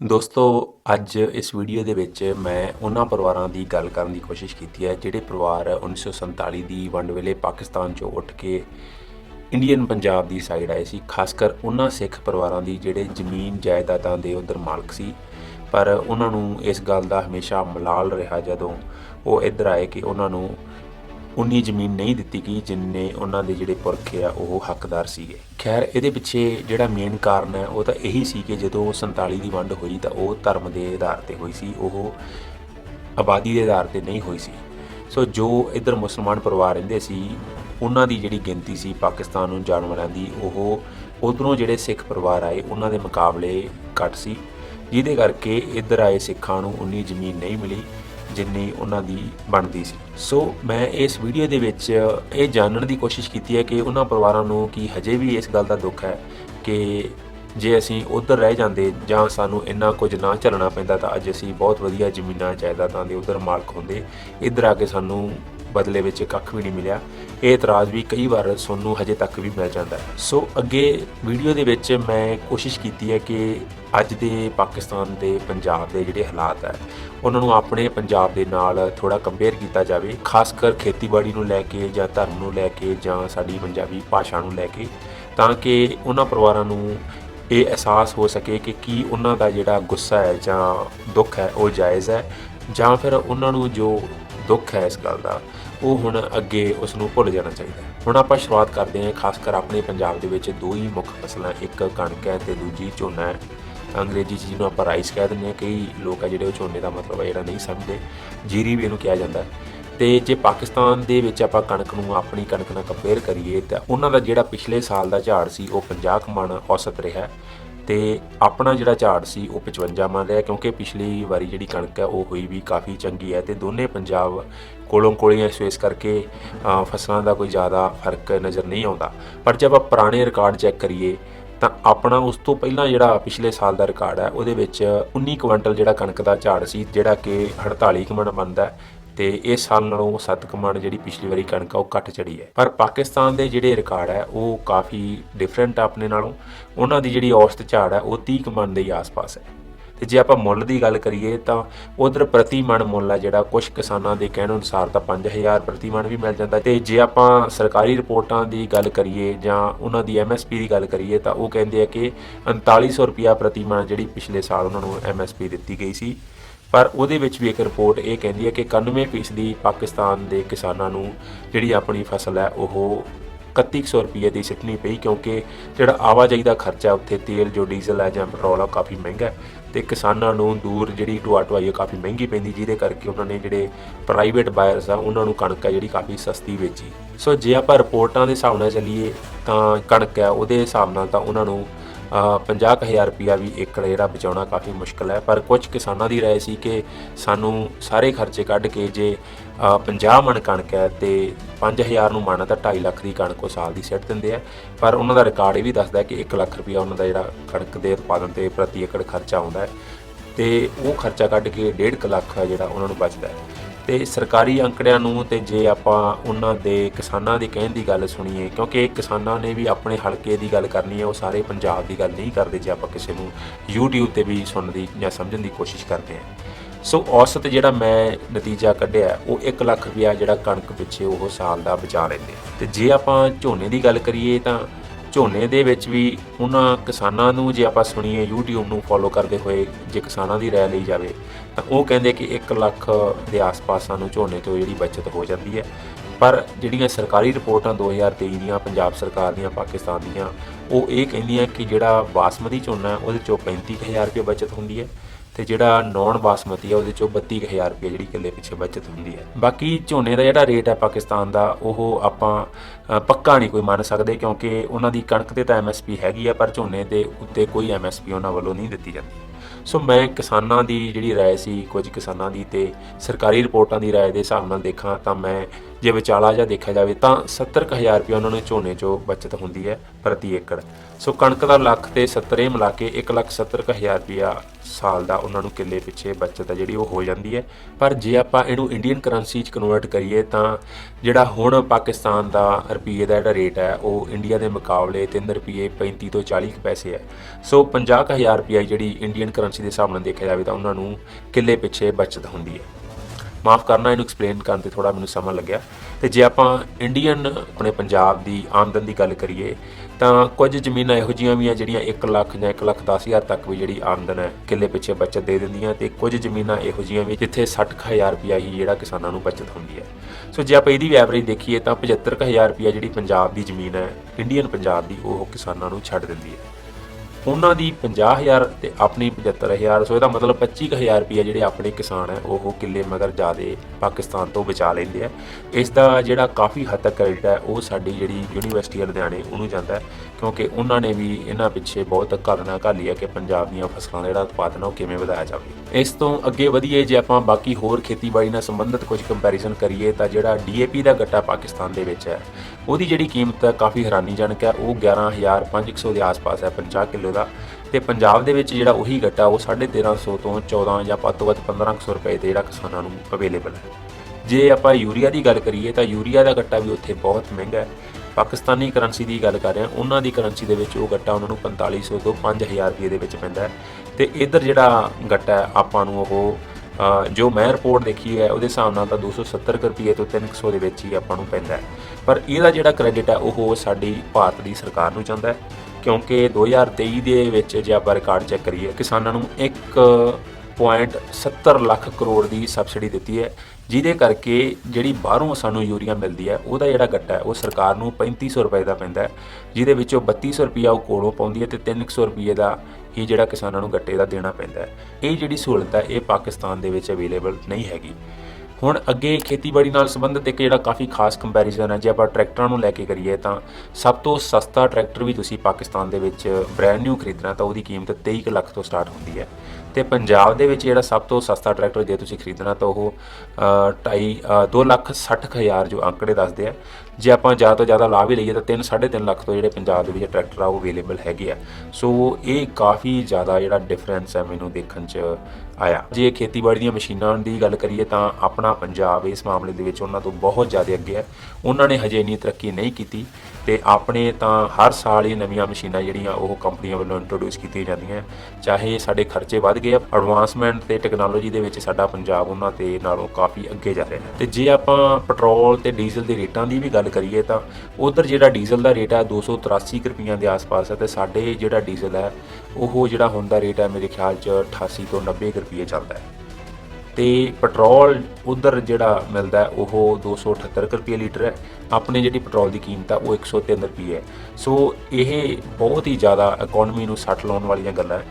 ਦੋਸਤੋ, ਅੱਜ ਇਸ ਵੀਡੀਓ ਦੇ ਵਿੱਚ ਮੈਂ ਉਹਨਾਂ ਪਰਿਵਾਰਾਂ ਦੀ ਗੱਲ ਕਰਨ ਦੀ ਕੋਸ਼ਿਸ਼ ਕੀਤੀ ਹੈ, ਜਿਹੜੇ ਪਰਿਵਾਰ 1947 ਦੀ ਵੰਡ ਵੇਲੇ ਪਾਕਿਸਤਾਨ ਚੋਂ ਉੱਠ ਕੇ ਇੰਡੀਅਨ ਪੰਜਾਬ ਦੀ ਸਾਈਡ ਆਏ ਸੀ। ਖਾਸ ਕਰ ਉਹਨਾਂ ਸਿੱਖ ਪਰਿਵਾਰਾਂ ਦੀ ਜਿਹੜੇ ਜ਼ਮੀਨ ਜਾਇਦਾਦਾਂ ਦੇ ਉਧਰ ਮਾਲਕ ਸੀ। ਪਰ ਉਹਨਾਂ ਨੂੰ ਇਸ ਗੱਲ ਦਾ ਹਮੇਸ਼ਾ ਮਲਾਲ ਰਿਹਾ ਜਦੋਂ ਉਹ ਇੱਧਰ ਆਏ ਕਿ ਉਹਨਾਂ ਨੂੰ ਉਨੀ ਜ਼ਮੀਨ ਨਹੀਂ ਦਿੱਤੀ ਗਈ ਜਿੰਨੇ ਉਹਨਾਂ ਦੇ ਜਿਹੜੇ ਪੁਰਖੇ ਆ, ਉਹ ਹੱਕਦਾਰ ਸੀਗੇ। ਖੈਰ, ਇਹਦੇ ਪਿੱਛੇ ਜਿਹੜਾ ਮੇਨ ਕਾਰਨ ਹੈ, ਉਹ ਤਾਂ ਇਹੀ ਸੀ ਕਿ ਜਦੋਂ 47 ਦੀ ਵੰਡ ਹੋਈ ਤਾਂ ਉਹ ਧਰਮ ਦੇ ਆਧਾਰ ਤੇ ਹੋਈ ਸੀ, ਉਹ ਆਬਾਦੀ ਦੇ ਆਧਾਰ ਤੇ ਨਹੀਂ ਹੋਈ ਸੀ। ਸੋ ਜੋ ਇੱਧਰ ਮੁਸਲਮਾਨ ਪਰਿਵਾਰ ਰਹਿੰਦੇ ਸੀ, ਉਹਨਾਂ ਦੀ ਜਿਹੜੀ ਗਿਣਤੀ ਸੀ ਪਾਕਿਸਤਾਨ ਨੂੰ ਜਾਣ ਵਾਲਿਆਂ ਦੀ ਉਹ ਉਧਰੋਂ ਜਿਹੜੇ ਸਿੱਖ ਪਰਿਵਾਰ ਆਏ, ਉਹਨਾਂ ਦੇ ਮੁਕਾਬਲੇ ਘੱਟ ਸੀ। ਜਿਹਦੇ ਕਰਕੇ ਇੱਧਰ ਆਏ ਸਿੱਖਾਂ ਨੂੰ ਉਨੀ ਜ਼ਮੀਨ ਨਹੀਂ ਮਿਲੀ। ਜਿੰਨੀ ਉਹਨਾਂ ਦੀ ਬਣਦੀ ਸੀ। ਸੋ ਮੈਂ ਇਸ ਵੀਡੀਓ ਦੇ ਵਿੱਚ ਇਹ ਜਾਣਨ ਦੀ ਕੋਸ਼ਿਸ਼ ਕੀਤੀ ਹੈ ਕਿ ਉਹਨਾਂ ਪਰਿਵਾਰਾਂ ਨੂੰ ਕੀ ਹਜੇ ਵੀ ਇਸ ਗੱਲ ਦਾ ਦੁੱਖ ਹੈ ਕਿ ਜੇ ਅਸੀਂ ਉਧਰ ਰਹਿ ਜਾਂਦੇ ਜਾਂ ਸਾਨੂੰ ਇੰਨਾ ਕੁਝ ਨਾ ਝੱਲਣਾ ਪੈਂਦਾ ਤਾਂ ਅੱਜ ਅਸੀਂ ਬਹੁਤ ਵਧੀਆ ਜ਼ਮੀਨਾਂ ਜਾਇਦਾਦਾਂ ਦੇ ਉਧਰ ਮਾਲਕ ਹੁੰਦੇ। ਇੱਧਰ ਆ ਕੇ ਸਾਨੂੰ ਬਦਲੇ ਵਿੱਚ ਕੱਖ ਵੀ ਨਹੀਂ ਮਿਲਿਆ। ਇਹ ਇਤਰਾਜ਼ ਵੀ ਕਈ ਵਾਰ ਸੁਣਨ ਨੂੰ ਹਜੇ ਤੱਕ ਵੀ ਮਿਲ ਜਾਂਦਾ ਹੈ। ਸੋ ਅੱਗੇ ਵੀਡੀਓ ਦੇ ਵਿੱਚ ਮੈਂ ਕੋਸ਼ਿਸ਼ ਕੀਤੀ ਹੈ ਕਿ ਅੱਜ ਦੇ ਪਾਕਿਸਤਾਨ ਦੇ ਪੰਜਾਬ ਦੇ ਜਿਹੜੇ ਹਾਲਾਤ ਹੈ, ਉਹਨਾਂ ਨੂੰ ਆਪਣੇ ਪੰਜਾਬ ਦੇ ਨਾਲ ਥੋੜਾ ਕੰਪੇਅਰ ਕੀਤਾ ਜਾਵੇ। ਖਾਸ ਕਰ ਖੇਤੀਬਾੜੀ ਨੂੰ ਲੈ ਕੇ ਜਾਂ ਧਰਮ ਨੂੰ ਲੈ ਕੇ ਜਾਂ ਸਾਡੀ ਪੰਜਾਬੀ ਭਾਸ਼ਾ ਨੂੰ ਲੈ ਕੇ, ਤਾਂ ਕਿ ਉਹਨਾਂ ਪਰਿਵਾਰਾਂ ਨੂੰ ਇਹ ਅਹਿਸਾਸ ਹੋ ਸਕੇ ਕਿ ਕੀ ਉਹਨਾਂ ਦਾ ਜਿਹੜਾ ਗੁੱਸਾ ਹੈ ਜਾਂ ਦੁੱਖ ਹੈ, ਉਹ ਜਾਇਜ਼ ਹੈ। ਜਾਂ ਫਿਰ ਉਹਨਾਂ ਨੂੰ ਜੋ ਦੁੱਖ ਹੈ ਇਸ ਗੱਲ ਦਾ, ਉਹ ਹੁਣ ਅੱਗੇ ਉਸ ਨੂੰ ਭੁੱਲ ਜਾਣਾ ਚਾਹੀਦਾ ਹੈ। ਹੁਣ ਆਪਾਂ ਸ਼ੁਰੂਆਤ ਕਰਦੇ ਹਾਂ, ਖਾਸ ਕਰ ਆਪਣੇ ਪੰਜਾਬ ਦੇ ਵਿੱਚ ਦੋ ਹੀ ਮੁੱਖ ਫਸਲਾਂ, ਇੱਕ ਕਣਕ ਹੈ ਤੇ ਦੂਜੀ ਝੋਨਾ ਹੈ। ਅੰਗਰੇਜ਼ੀ 'ਚ ਜਿਹਨੂੰ ਆਪਾਂ ਰਾਈਸ ਕਹਿ ਦਿੰਦੇ ਹਾਂ, ਕਈ ਲੋਕ ਆ ਜਿਹੜੇ ਉਹ ਝੋਨੇ ਦਾ ਮਤਲਬ ਹੈ ਜਿਹੜਾ ਨਹੀਂ ਸਮਝਦੇ, ਜੀਰੀ ਵੀ ਇਹਨੂੰ ਕਿਹਾ ਜਾਂਦਾ ਹੈ। ਤੇ ਜੇ ਪਾਕਿਸਤਾਨ ਦੇ ਵਿੱਚ ਆਪਾਂ ਕਣਕ ਨੂੰ ਆਪਣੀ ਕਣਕ ਨਾਲ ਕੰਪੇਅਰ ਕਰੀਏ ਤਾਂ ਉਹਨਾਂ ਦਾ ਜਿਹੜਾ ਪਿਛਲੇ ਸਾਲ ਦਾ ਝਾੜ ਸੀ, ਉਹ 50 ਕੁ ਔਸਤ ਰਿਹਾ ਤੇ ਆਪਣਾ ਜਿਹੜਾ ਝਾੜ ਸੀ ਉਹ 55 ਮਣ ਰਿਹਾ, ਕਿਉਂਕਿ ਪਿਛਲੀ ਵਾਰੀ ਜਿਹੜੀ ਕਣਕ ਹੈ ਉਹ ਹੋਈ ਵੀ ਕਾਫੀ ਚੰਗੀ ਹੈ ਤੇ ਦੋਨੇ ਪੰਜਾਬ ਕੋਲੋਂ ਕੋਲੀਆਂ ਸੋ ਇਸ ਕਰਕੇ ਫਸਲਾਂ ਦਾ ਕੋਈ ਜ਼ਿਆਦਾ ਫ਼ਰਕ ਨਜ਼ਰ ਨਹੀਂ ਆਉਂਦਾ। ਪਰ ਜੇ ਆਪਾਂ ਪੁਰਾਣੇ ਰਿਕਾਰਡ ਚੈੱਕ ਕਰੀਏ, ਤਾਂ ਆਪਣਾ ਉਸ ਤੋਂ ਪਹਿਲਾਂ ਜਿਹੜਾ ਪਿਛਲੇ ਸਾਲ ਦਾ ਰਿਕਾਰਡ ਹੈ, ਉਹਦੇ ਵਿੱਚ 19 ਕੁਇੰਟਲ ਜਿਹੜਾ ਕਣਕ ਦਾ ਝਾੜ ਸੀ, ਜਿਹੜਾ ਕਿ 48 ਕੁ ਬਣਦਾ ਹੈ। ਤੇ ਇਸ ਸਾਲ ਨਾਲੋਂ 7 ਕਮਾਂਡ ਜਿਹੜੀ ਪਿਛਲੀ ਵਾਰੀ ਕਣਕ ਆ, ਉਹ ਘੱਟ ਚੜੀ ਹੈ। ਪਰ ਪਾਕਿਸਤਾਨ ਦੇ ਜਿਹੜੇ ਰਿਕਾਰਡ ਹੈ, ਉਹ ਕਾਫੀ ਡਿਫਰੈਂਟ ਆ ਆਪਣੇ ਨਾਲੋਂ। ਉਹਨਾਂ ਦੀ ਜਿਹੜੀ ਔਸਤ ਝਾੜ ਹੈ, ਉਹ 30 ਕਮਾਂਡ ਦੇ ਆਸ-ਪਾਸ ਹੈ। ਤੇ ਜੇ ਆਪਾਂ ਮੁੱਲ ਦੀ ਗੱਲ ਕਰੀਏ, ਤਾਂ ਉਧਰ ਪ੍ਰਤੀ ਮਣ ਮੁੱਲ ਹੈ ਜਿਹੜਾ ਕੁਝ ਕਿਸਾਨਾਂ ਦੇ ਕਹਿਣ ਅਨੁਸਾਰ ਤਾਂ 5000 ਪ੍ਰਤੀ ਮਣ ਵੀ ਮਿਲ ਜਾਂਦਾ। ਤੇ ਜੇ ਆਪਾਂ ਸਰਕਾਰੀ ਰਿਪੋਰਟਾਂ ਦੀ ਗੱਲ ਕਰੀਏ, ਜਾਂ ਉਹਨਾਂ ਦੀ ਐਮਐਸਪੀ ਦੀ ਗੱਲ ਕਰੀਏ, ਤਾਂ ਉਹ ਕਹਿੰਦੇ ਆ ਕਿ 3900 ਰੁਪਿਆ ਪ੍ਰਤੀ ਮਣ ਜਿਹੜੀ ਪਿਛਲੇ ਸਾਲ ਉਹਨਾਂ ਨੂੰ ਐਮਐਸਪੀ ਦਿੱਤੀ ਗਈ ਸੀ। ਪਰ ਉਹਦੇ ਵਿੱਚ ਵੀ ਇੱਕ ਰਿਪੋਰਟ ਇਹ ਕਹਿੰਦੀ ਹੈ ਕਿ 91% ਪਾਕਿਸਤਾਨ ਦੇ ਕਿਸਾਨਾਂ ਨੂੰ ਜਿਹੜੀ ਆਪਣੀ ਫਸਲ ਹੈ, ਉਹ 3100 ਰੁਪਏ ਦੀ ਸਿੱਟਣੀ ਪਈ ਕਿਉਂਕਿ ਜਿਹੜਾ ਆਵਾਜਾਈ ਦਾ ਖਰਚਾ ਉੱਥੇ ਤੇਲ ਜੋ ਡੀਜ਼ਲ ਹੈ ਜਾਂ ਪੈਟਰੋਲ ਆ ਕਾਫੀ ਮਹਿੰਗਾ ਹੈ ਤੇ ਕਿਸਾਨਾਂ ਨੂੰ ਦੂਰ ਜਿਹੜੀ ਢੋਆ ਢੁਆਈ ਆ ਕਾਫੀ ਮਹਿੰਗੀ ਪੈਂਦੀ, ਜਿਹਦੇ ਕਰਕੇ ਉਹਨਾਂ ਨੇ ਜਿਹੜੇ ਪ੍ਰਾਈਵੇਟ ਬਾਇਰਸ ਆ, ਉਹਨਾਂ ਨੂੰ ਕਣਕ ਆ ਜਿਹੜੀ ਕਾਫੀ ਸਸਤੀ ਵੇਚੀ। ਸੋ ਜੇ ਆਪਾਂ ਰਿਪੋਰਟਾਂ ਦੇ ਹਿਸਾਬ ਨਾਲ ਚੱਲੀਏ ਤਾਂ ਕਣਕ ਹੈ, ਉਹਦੇ ਹਿਸਾਬ ਨਾਲ ਤਾਂ ਉਹਨਾਂ ਨੂੰ 50000 ਰੁਪਿਆ ਵੀ ਏਕੜ ਜਿਹੜਾ ਬਚਾਉਣਾ ਕਾਫੀ ਮੁਸ਼ਕਲ ਹੈ ਪਰ ਕੁਝ ਕਿਸਾਨਾਂ ਦੀ رائے ਸੀ ਕਿ ਸਾਨੂੰ ਸਾਰੇ ਖਰਚੇ ਕੱਢ ਕੇ ਜੇ ਅ, 50 ਮਣ ਕਣਕ ਹੈ ਤੇ 5000 ਨੂੰ ਮਾਣਾ ਤਾਂ 2.5 ਲੱਖ ਦੀ ਕਣਕ ਉਹ ਸਾਲ ਦੀ ਸਿੱਟ ਦਿੰਦੇ ਆ ਪਰ ਉਹਨਾਂ ਦਾ ਰਿਕਾਰਡ ਇਹ ਵੀ ਦੱਸਦਾ ਹੈ ਕਿ 1 ਲੱਖ ਰੁਪਿਆ ਉਹਨਾਂ ਦਾ ਜਿਹੜਾ ਕਣਕ ਦੇ ਉਤਪਾਦਨ ਤੇ ਪ੍ਰਤੀ ਏਕੜ ਖਰਚਾ ਆਉਂਦਾ ਹੈ ਤੇ ਉਹ ਖਰਚਾ ਕੱਢ ਕੇ 1.5 ਲੱਖ ਹੈ ਜਿਹੜਾ ਉਹਨਾਂ ਨੂੰ ਬਚਦਾ ਹੈ ਤੇ ਸਰਕਾਰੀ ਅੰਕੜਿਆਂ ਨੂੰ ਤੇ ਜੇ ਆਪਾਂ ਉਹਨਾਂ ਦੇ ਕਿਸਾਨਾਂ ਦੀ ਕਹਿਣ ਦੀ ਗੱਲ ਸੁਣੀਏ, ਕਿਉਂਕਿ ਕਿਸਾਨਾਂ ਨੇ ਵੀ ਆਪਣੇ ਹਲਕੇ ਦੀ ਗੱਲ ਕਰਨੀ ਹੈ, ਉਹ ਸਾਰੇ ਪੰਜਾਬ ਦੀ ਗੱਲ ਨਹੀਂ ਕਰਦੇ ਜੇ ਆਪਾਂ ਕਿਸੇ ਨੂੰ YouTube ਤੇ ਵੀ ਸੁਣਨ ਦੀ ਜਾਂ ਸਮਝਣ ਦੀ ਕੋਸ਼ਿਸ਼ ਕਰਦੇ ਹਾਂ। ਸੋ ਔਸਤ ਜਿਹੜਾ ਮੈਂ ਨਤੀਜਾ ਕੱਢਿਆ, ਉਹ 1 ਲੱਖ ਰੁਪਇਆ ਜਿਹੜਾ ਕਣਕ ਪਿੱਛੇ ਉਹ ਸਾਲ ਦਾ ਬਚਾ ਲੈਂਦੇ। ਤੇ ਜੇ ਆਪਾਂ ਝੋਨੇ ਦੀ ਗੱਲ ਕਰੀਏ ਤਾਂ ਝੋਨੇ ਦੇ ਵਿੱਚ ਵੀ ਉਹਨਾਂ ਕਿਸਾਨਾਂ ਨੂੰ ਜੇ ਆਪਾਂ ਸੁਣੀਏ YouTube ਨੂੰ ਫੋਲੋ ਕਰਦੇ ਹੋਏ ਜੇ ਕਿਸਾਨਾਂ ਦੀ ਰਾਏ ਲਈ ਜਾਵੇ, ਤਾਂ ਉਹ ਕਹਿੰਦੇ ਕਿ 1 ਲੱਖ ਦੇ ਆਸ-ਪਾਸ ਸਾਨੂੰ ਝੋਨੇ ਤੋਂ ਜਿਹੜੀ ਬਚਤ ਹੋ ਜਾਂਦੀ ਹੈ। ਪਰ ਜਿਹੜੀਆਂ ਸਰਕਾਰੀ ਰਿਪੋਰਟਾਂ 2023 ਦੀਆਂ, ਪੰਜਾਬ ਸਰਕਾਰ ਦੀਆਂ, ਪਾਕਿਸਤਾਨ ਦੀਆਂ, ਉਹ ਇਹ ਕਹਿੰਦੀਆਂ ਕਿ ਜਿਹੜਾ ਬਾਸਮਤੀ ਝੋਨਾ ਉਹਦੇ ਚੋਂ 35000 ਰੁਪਏ ਬਚਤ ਹੁੰਦੀ ਹੈ। ਤੇ ਜਿਹੜਾ ਨੌਨ ਬਾਸਮਤੀ ਹੈ ਉਹਦੇ ਚੋਂ 32000 ਰੁਪਏ ਜਿਹੜੀ ਕਿੱਲੇ ਪਿੱਛੇ ਬਚਤ ਹੁੰਦੀ ਹੈ ਬਾਕੀ ਝੋਨੇ ਦਾ ਜਿਹੜਾ ਰੇਟ ਹੈ ਪਾਕਿਸਤਾਨ ਦਾ ਉਹ ਆਪਾਂ ਅ, ਪੱਕਾ ਨਹੀਂ ਕੋਈ ਮੰਨ ਸਕਦੇ ਕਿਉਂਕਿ ਉਹਨਾਂ ਦੀ ਕਣਕ ਤੇ ਤਾਂ ਐਮਐਸਪੀ ਹੈਗੀ ਹੈ ਪਰ ਝੋਨੇ ਦੇ ਉੱਤੇ ਕੋਈ ਐਮਐਸਪੀ ਉਹਨਾਂ ਵੱਲੋਂ ਨਹੀਂ ਦਿੱਤੀ ਜਾਂਦੀ ਸੋ ਮੈਂ ਕਿਸਾਨਾਂ ਦੀ ਜਿਹੜੀ رائے ਸੀ ਕੁਝ ਕਿਸਾਨਾਂ ਦੀ ਤੇ ਸਰਕਾਰੀ ਰਿਪੋਰਟਾਂ ਦੀ رائے ਦੇ ਹਿਸਾਬ ਨਾਲ ਦੇਖਾਂ ਤਾਂ ਮੈਂ ਜੇ ਵਿਚਾਲਾ ਜਾਂ ਦੇਖਿਆ ਜਾਵੇ ਤਾਂ 70000 ਰੁਪਏ ਉਹਨਾਂ ਨੂੰ ਝੋਨੇ 'ਚੋਂ ਬਚਤ ਹੁੰਦੀ ਹੈ ਪ੍ਰਤੀ ਏਕੜ। ਸੋ ਕਣਕ ਦਾ ਲੱਖ ਤੇ 70 ਇਹ ਮਿਲਾ ਕੇ 170000 ਰੁਪਇਆ ਸਾਲ ਦਾ ਉਹਨਾਂ ਨੂੰ ਕਿੱਲੇ ਪਿੱਛੇ ਬਚਤ ਹੈ ਜਿਹੜੀ ਉਹ ਹੋ ਜਾਂਦੀ ਹੈ। ਪਰ ਜੇ ਆਪਾਂ ਇਹਨੂੰ ਇੰਡੀਅਨ ਕਰੰਸੀ 'ਚ ਕਨਵਰਟ ਕਰੀਏ ਤਾਂ ਜਿਹੜਾ ਹੁਣ ਪਾਕਿਸਤਾਨ ਦਾ ਰੁਪਈਏ ਦਾ ਜਿਹੜਾ ਰੇਟ ਹੈ, ਉਹ ਇੰਡੀਆ ਦੇ ਮੁਕਾਬਲੇ 3 ਰੁਪਈਏ 35 ਤੋਂ 40 ਕੁ ਪੈਸੇ ਹੈ। ਸੋ 50000 ਰੁਪਈਆ ਜਿਹੜੀ ਇੰਡੀਅਨ ਕਰੰਸੀ ਦੇ ਹਿਸਾਬ ਨਾਲ ਦੇਖਿਆ ਜਾਵੇ ਤਾਂ ਉਹਨਾਂ ਨੂੰ ਕਿੱਲੇ ਪਿੱਛੇ ਬਚਤ ਹੁੰਦੀ ਹੈ। ਮਾਫ ਕਰਨਾ, ਇਹਨੂੰ ਐਕਸਪਲੇਨ ਕਰਨ ਤੇ ਥੋੜਾ ਮੈਨੂੰ ਸਮਾਂ ਲੱਗਿਆ। ਤੇ ਜੇ ਆਪਾਂ ਇੰਡੀਅਨ ਆਪਣੇ ਪੰਜਾਬ ਦੀ ਆਮਦਨ ਦੀ ਗੱਲ ਕਰੀਏ, ਤਾਂ ਕੁਝ ਜ਼ਮੀਨਾਂ ਇਹੋ ਜਿਹੀਆਂ ਵੀ ਆ ਜਿਹੜੀਆਂ 1 ਲੱਖ ਜਾਂ 1 ਲੱਖ 10 ਹਜ਼ਾਰ ਤੱਕ ਵੀ ਜਿਹੜੀ ਆਮਦਨ ਹੈ ਕਿੱਲੇ ਪਿੱਛੇ ਬਚਤ ਦੇ ਦਿੰਦੀਆਂ ਤੇ ਕੁਝ ਜ਼ਮੀਨਾਂ ਇਹੋ ਜਿਹੀਆਂ ਵੀ ਜਿੱਥੇ 60000 ਰੁਪਇਆ ਹੀ ਜਿਹੜਾ ਕਿਸਾਨਾਂ ਨੂੰ ਬਚਤ ਹੁੰਦੀ ਹੈ। ਸੋ ਜੇ ਆਪਾਂ ਇਹਦੀ ਵੀ ਐਵਰੇਜ ਦੇਖੀਏ ਤਾਂ 75000 ਰੁਪਇਆ ਜਿਹੜੀ ਪੰਜਾਬ ਦੀ ਜ਼ਮੀਨ ਹੈ ਇੰਡੀਅਨ ਪੰਜਾਬ ਦੀ, ਉਹ ਕਿਸਾਨਾਂ ਨੂੰ ਛੱਡ ਦਿੰਦੀ ਹੈ। ਉਹਨਾਂ ਦੀ 50000 ਤੇ ਆਪਣੀ 75000 ਸੋ ਇਹਦਾ ਮਤਲਬ 25000 ਰੁਪਏ ਜਿਹੜੇ ਆਪਣੇ ਕਿਸਾਨ ਹੈ, ਉਹ ਕਿੱਲੇ ਮਗਰ ਜਾਦੇ ਪਾਕਿਸਤਾਨ ਤੋਂ ਬਚਾ ਲੈਂਦੇ ਆ। ਇਸ ਦਾ ਜਿਹੜਾ ਕਾਫੀ ਹੱਦ ਤੱਕ ਕ੍ਰੈਡਿਟ ਹੈ, ਉਹ ਸਾਡੀ ਜਿਹੜੀ ਯੂਨੀਵਰਸਿਟੀ ਹੈ ਲੁਧਿਆਣੇ ਉਹਨੂੰ ਜਾਂਦਾ ਕਿਉਂਕਿ ਉਹਨਾਂ ਨੇ ਵੀ ਇਹਨਾਂ ਪਿੱਛੇ ਬਹੁਤ ਘਾਲਣਾ ਘਾਲੀ ਹੈ ਕਿ ਪੰਜਾਬ ਦੀਆਂ ਫਸਲਾਂ ਦਾ ਜਿਹੜਾ ਉਤਪਾਦਨ ਉਹ ਕਿਵੇਂ ਵਧਾਇਆ ਜਾਵੇ। ਇਸ ਤੋਂ ਅੱਗੇ ਵਧੀਏ ਜੇ ਆਪਾਂ ਬਾਕੀ ਹੋਰ ਖੇਤੀਬਾੜੀ ਨਾਲ ਸੰਬੰਧਿਤ ਕੁਝ ਕੰਪੈਰੀਜ਼ਨ ਕਰੀਏ ਤਾਂ ਜਿਹੜਾ ਡੀਏਪੀ ਦਾ ਗੱਟਾ ਪਾਕਿਸਤਾਨ ਦੇ ਵਿੱਚ ਹੈ, ਉਹਦੀ ਜਿਹੜੀ ਕੀਮਤ ਹੈ ਕਾਫੀ ਹੈਰਾਨੀਜਨਕ ਹੈ, ਉਹ 11500 ਦੇ ਆਸ-ਪਾਸ ਹੈ 50 ਕਿਲੋ ਦਾ। ਤੇ ਪੰਜਾਬ ਦੇ ਵਿੱਚ ਜਿਹੜਾ ਉਹੀ ਗੱਟਾ, ਉਹ 1350 ਤੋਂ 14 ਜਾਂ ਵੱਧ ਤੋਂ ਵੱਧ 1500 ਰੁਪਏ ਤੇ ਜਿਹੜਾ ਕਿਸਾਨਾਂ ਨੂੰ ਅਵੇਲੇਬਲ ਹੈ। ਜੇ ਆਪਾਂ ਯੂਰੀਆ ਦੀ ਗੱਲ ਕਰੀਏ ਤਾਂ ਯੂਰੀਆ ਦਾ ਗੱਟਾ ਵੀ ਉੱਥੇ ਬਹੁਤ ਮਹਿੰਗਾ ਹੈ। ਪਾਕਿਸਤਾਨੀ ਕਰੰਸੀ ਦੀ ਗੱਲ ਕਰ ਰਿਹਾ, ਉਹਨਾਂ ਦੀ ਕਰੰਸੀ ਦੇ ਵਿੱਚ ਉਹ ਗੱਟਾ ਉਹਨਾਂ ਨੂੰ 4500 ਤੋਂ 5000 ਰੁਪਏ ਦੇ ਵਿੱਚ ਪੈਂਦਾ ਹੈ। ਤੇ ਇਧਰ ਜਿਹੜਾ ਗੱਟਾ ਆਪਾਂ ਨੂੰ ਉਹ ਜੋ ਮੈਂ ਰਿਪੋਰਟ ਦੇਖੀ ਹੈ, ਉਹਦੇ ਹਿਸਾਬ ਨਾਲ ਤਾਂ 270 ਕੁ ਰੁਪਏ ਤੋਂ 300 ਦੇ ਵਿੱਚ ਹੀ ਆਪਾਂ ਨੂੰ ਪੈਂਦਾ ਪਰ ਇਹਦਾ ਜਿਹੜਾ ਕ੍ਰੈਡਿਟ ਹੈ, ਉਹ ਸਾਡੀ ਭਾਰਤ ਦੀ ਸਰਕਾਰ ਨੂੰ ਜਾਂਦਾ ਹੈ। ਕਿਉਂਕਿ 2023 ਦੇ ਵਿੱਚ ਜੇ ਆਪਾਂ ਰਿਕਾਰਡ ਚੈੱਕ ਕਰੀਏ, ਕਿਸਾਨਾਂ ਨੂੰ 1.70 ਲੱਖ ਕਰੋੜ ਦੀ ਸਬਸਿਡੀ ਦਿੱਤੀ ਹੈ, ਜਿਹਦੇ ਕਰਕੇ ਜਿਹੜੀ ਬਾਹਰੋਂ ਸਾਨੂੰ ਯੂਰੀਆ ਮਿਲਦੀ ਹੈ, ਉਹਦਾ ਜਿਹੜਾ ਗੱਟਾ ਹੈ, ਉਹ ਸਰਕਾਰ ਨੂੰ 3500 ਰੁਪਏ ਦਾ ਪੈਂਦਾ ਹੈ, ਜਿਹਦੇ ਵਿੱਚੋਂ 3200 ਰੁਪਇਆ ਉਹ ਕੋਲੋਂ ਪਾਉਂਦੀ ਹੈ ਤੇ 300 ਰੁਪਏ ਦਾ ਹੀ ਜਿਹੜਾ ਕਿਸਾਨਾਂ ਨੂੰ ਗੱਟੇ ਦਾ ਦੇਣਾ ਪੈਂਦਾ ਹੈ। ਇਹ ਜਿਹੜੀ ਸਹੂਲਤ ਹੈ, ਇਹ ਪਾਕਿਸਤਾਨ ਦੇ ਵਿੱਚ ਅਵੇਲੇਬਲ ਨਹੀਂ ਹੈਗੀ। ਹੁਣ ਅੱਗੇ ਖੇਤੀਬਾੜੀ ਨਾਲ ਸੰਬੰਧਿਤ ਇੱਕ ਜਿਹੜਾ ਕਾਫੀ ਖਾਸ ਕੰਪੈਰੀਜ਼ਨ ਹੈ, ਜੇ ਆਪਾਂ ਟਰੈਕਟਰਾਂ ਨੂੰ ਲੈ ਕੇ ਕਰੀਏ ਤਾਂ ਸਭ ਤੋਂ ਸਸਤਾ ਟਰੈਕਟਰ ਵੀ ਤੁਸੀਂ ਪਾਕਿਸਤਾਨ ਦੇ ਵਿੱਚ ਬ੍ਰੈਂਡ ਨਿਊ ਖਰੀਦਣਾ ਤਾਂ ਉਹਦੀ ਕੀਮਤ 23 ਕੁ ਲੱਖ ਤੋਂ ਸਟਾਰਟ ਹੁੰਦੀ ਹੈ। ਤੇ ਪੰਜਾਬ ਦੇ ਵਿੱਚ ਜਿਹੜਾ ਸਭ ਤੋਂ ਸਸਤਾ ਟਰੈਕਟਰ ਜੇ ਤੁਸੀਂ ਖਰੀਦਣਾ ਤਾਂ ਉਹ 2.5 2 ਲੱਖ 60 ਕੁ ਹਜ਼ਾਰ ਜੋ ਅੰਕੜੇ ਦੱਸਦੇ ਆ। ਜੇ ਆਪਾਂ ਜ਼ਿਆਦਾ ਤੋਂ ਜ਼ਿਆਦਾ ਲਾਭ ਹੀ ਲਈਏ ਤਾਂ 3 3.5 ਲੱਖ ਤੋਂ ਜਿਹੜੇ ਪੰਜਾਬ ਦੇ ਵਿੱਚ ਟਰੈਕਟਰ ਆ ਉਹ ਅਵੇਲੇਬਲ ਹੈਗੇ ਆ। ਸੋ ਇਹ ਕਾਫੀ ਜ਼ਿਆਦਾ ਜਿਹੜਾ ਡਿਫਰੈਂਸ ਹੈ ਮੈਨੂੰ ਦੇਖਣ 'ਚ ਆਇਆ। ਜੇ ਖੇਤੀਬਾੜੀ ਦੀਆਂ ਮਸ਼ੀਨਾਂ ਦੀ ਗੱਲ ਕਰੀਏ ਤਾਂ ਆਪਣਾ ਪੰਜਾਬ ਇਸ ਮਾਮਲੇ ਦੇ ਵਿੱਚ ਉਹਨਾਂ ਤੋਂ ਬਹੁਤ ਜ਼ਿਆਦਾ ਅੱਗੇ ਹੈ। ਉਹਨਾਂ ਨੇ ਹਜੇ ਇੰਨੀ ਤਰੱਕੀ ਨਹੀਂ ਕੀਤੀ ਤੇ ਆਪਣੇ ਤਾਂ ਹਰ ਸਾਲ ਹੀ ਨਵੀਆਂ ਮਸ਼ੀਨਾਂ ਜਿਹੜੀਆਂ ਉਹ ਕੰਪਨੀਆਂ ਵੱਲੋਂ ਇੰਟਰੋਡਿਊਸ ਕੀਤੀਆਂ ਜਾਂਦੀਆਂ। ਚਾਹੇ ਸਾਡੇ ਖਰਚੇ ਵੱਧ ਗਏ ਆ ਐਡਵਾਂਸਮੈਂਟ ਤੇ ਟੈਕਨੋਲੋਜੀ ਦੇ ਵਿੱਚ ਸਾਡਾ ਪੰਜਾਬ ਉਹਨਾਂ ਤੇ ਨਾਲੋਂ ਕਾਫੀ ਅੱਗੇ ਜਾ ਰਿਹਾ। ਹੈ ਤੇ ਜੇ ਆਪਾਂ ਪੈਟਰੋਲ ਤੇ ਡੀਜ਼ਲ ਦੇ ਰੇਟਾਂ ਦੀ ਵੀ ਗੱਲ ਕਰੀਏ ਤਾਂ ਉਧਰ ਜਿਹੜਾ ਡੀਜ਼ਲ ਦਾ ਰੇਟ ਹੈ 283 ਕੁ ਰੁਪਈਆਂ ਦੇ ਆਸ-ਪਾਸ ਹੈ ਤੇ ਸਾਡੇ ਜਿਹੜਾ ਡੀਜ਼ਲ ਹੈ ਉਹ ਜਿਹੜਾ ਹੁਣ ਦਾ ਰੇਟ ਹੈ ਮੇਰੇ ਖਿਆਲ 'ਚ 88 ਤੋਂ 90 ਕੁ ਰੁਪਏ ਚੱਲਦਾ ਹੈ। ਤੇ ਪੈਟਰੋਲ ਉਧਰ ਜਿਹੜਾ ਮਿਲਦਾ ਹੈ, ਉਹ 278 ਕੁ ਰੁਪਏ ਲੀਟਰ ਹੈ। ਆਪਣੇ ਜਿਹੜੀ ਪੈਟਰੋਲ ਦੀ ਕੀਮਤ ਆ, ਉਹ 103 ਰੁਪਏ ਹੈ। ਸੋ ਇਹ ਬਹੁਤ ਹੀ ਜ਼ਿਆਦਾ ਇਕਨੋਮੀ ਨੂੰ ਸੱਟ ਲਾਉਣ ਵਾਲੀਆਂ ਗੱਲਾਂ ਹੈ।